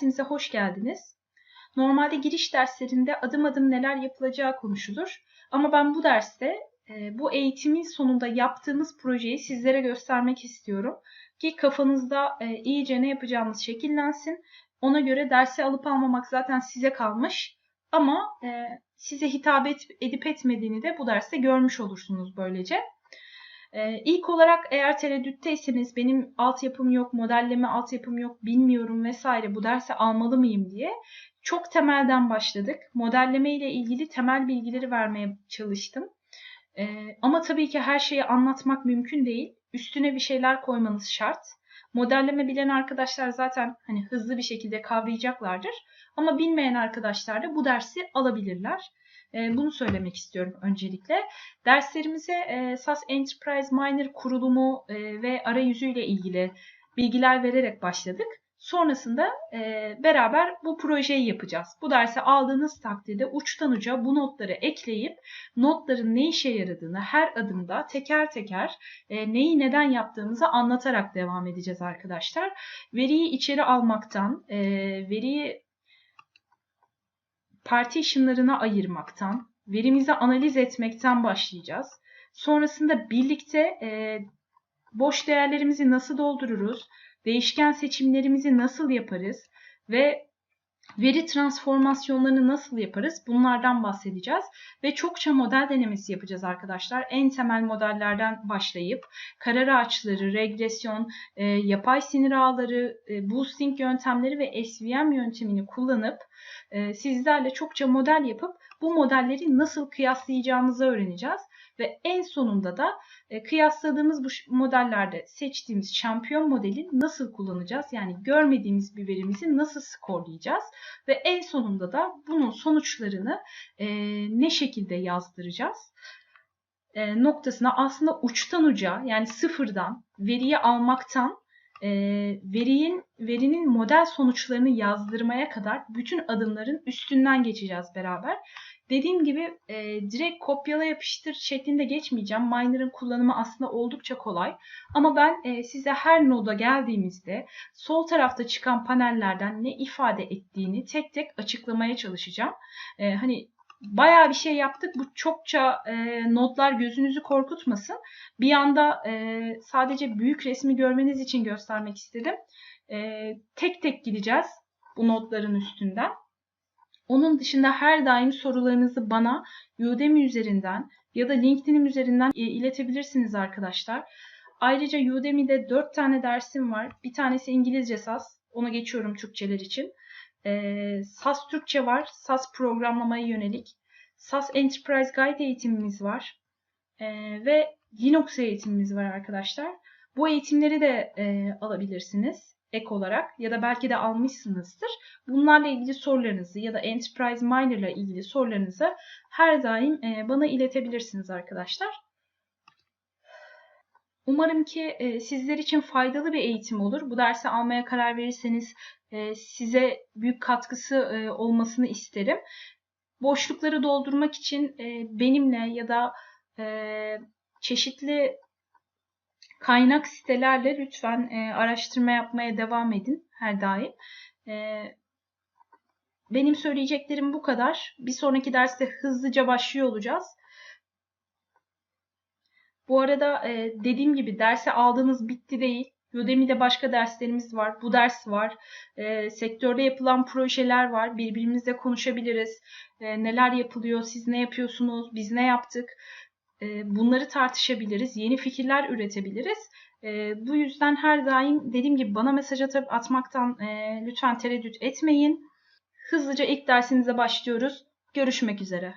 Dersimize hoş geldiniz. Normalde giriş derslerinde adım adım neler yapılacağı konuşulur. Ama ben bu derste e, bu eğitimin sonunda yaptığımız projeyi sizlere göstermek istiyorum. Ki kafanızda e, iyice ne yapacağımız şekillensin. Ona göre dersi alıp almamak zaten size kalmış. Ama e, size hitap edip etmediğini de bu derste görmüş olursunuz böylece. Ee, ilk olarak eğer tereddütteyseniz benim altyapım yok, modelleme altyapım yok, bilmiyorum vesaire bu dersi almalı mıyım diye çok temelden başladık. Modelleme ile ilgili temel bilgileri vermeye çalıştım. Ee, ama tabii ki her şeyi anlatmak mümkün değil. Üstüne bir şeyler koymanız şart. Modelleme bilen arkadaşlar zaten hani hızlı bir şekilde kavrayacaklardır. Ama bilmeyen arkadaşlar da bu dersi alabilirler. Bunu söylemek istiyorum öncelikle. Derslerimize SAS Enterprise Miner kurulumu ve arayüzüyle ilgili bilgiler vererek başladık. Sonrasında e, beraber bu projeyi yapacağız. Bu dersi aldığınız takdirde uçtan uca bu notları ekleyip notların ne işe yaradığını her adımda teker teker e, neyi neden yaptığımızı anlatarak devam edeceğiz arkadaşlar. Veriyi içeri almaktan, e, veriyi partitionlarına ayırmaktan, verimizi analiz etmekten başlayacağız. Sonrasında birlikte e, boş değerlerimizi nasıl doldururuz, değişken seçimlerimizi nasıl yaparız ve veri transformasyonlarını nasıl yaparız bunlardan bahsedeceğiz. Ve çokça model denemesi yapacağız arkadaşlar. En temel modellerden başlayıp karar ağaçları, regresyon, e, yapay sinir ağları, e, boosting yöntemleri ve SVM yöntemini kullanıp e, sizlerle çokça model yapıp bu modelleri nasıl kıyaslayacağımızı öğreneceğiz. Ve en sonunda da e, kıyasladığımız bu modellerde seçtiğimiz şampiyon modeli nasıl kullanacağız? Yani görmediğimiz bir verimizi nasıl skorlayacağız? Ve en sonunda da bunun sonuçlarını e, ne şekilde yazdıracağız? E, noktasına aslında uçtan uca yani sıfırdan veriyi almaktan e, verinin verinin model sonuçlarını yazdırmaya kadar bütün adımların üstünden geçeceğiz beraber. Dediğim gibi e, direkt kopyala yapıştır şeklinde geçmeyeceğim. Miner'ın kullanımı aslında oldukça kolay. Ama ben e, size her noda geldiğimizde sol tarafta çıkan panellerden ne ifade ettiğini tek tek açıklamaya çalışacağım. E, hani bayağı bir şey yaptık. Bu çokça e, notlar gözünüzü korkutmasın. Bir anda e, sadece büyük resmi görmeniz için göstermek istedim. E, tek tek gideceğiz bu notların üstünden. Onun dışında her daim sorularınızı bana Udemy üzerinden ya da LinkedIn üzerinden e, iletebilirsiniz arkadaşlar. Ayrıca Udemy'de 4 tane dersim var. Bir tanesi İngilizce SAS. Ona geçiyorum Türkçeler için. E, SAS Türkçe var. SAS programlamaya yönelik. SAS Enterprise Guide eğitimimiz var. E, ve Linux eğitimimiz var arkadaşlar. Bu eğitimleri de e, alabilirsiniz ek olarak ya da belki de almışsınızdır. Bunlarla ilgili sorularınızı ya da Enterprise Miner ile ilgili sorularınızı her daim e, bana iletebilirsiniz arkadaşlar. Umarım ki e, sizler için faydalı bir eğitim olur. Bu dersi almaya karar verirseniz e, size büyük katkısı olmasını isterim. Boşlukları doldurmak için benimle ya da çeşitli kaynak sitelerle lütfen araştırma yapmaya devam edin her daim. E, benim söyleyeceklerim bu kadar. Bir sonraki derste hızlıca başlıyor olacağız. Bu arada e, dediğim gibi derse aldığınız bitti değil. Udemy'de başka derslerimiz var. Bu ders var. E, sektörde yapılan projeler var. Birbirimizle konuşabiliriz. E, neler yapılıyor, siz ne yapıyorsunuz, biz ne yaptık bunları tartışabiliriz, yeni fikirler üretebiliriz. Bu yüzden her daim dediğim gibi bana mesaj atıp atmaktan lütfen tereddüt etmeyin. Hızlıca ilk dersinize başlıyoruz. Görüşmek üzere.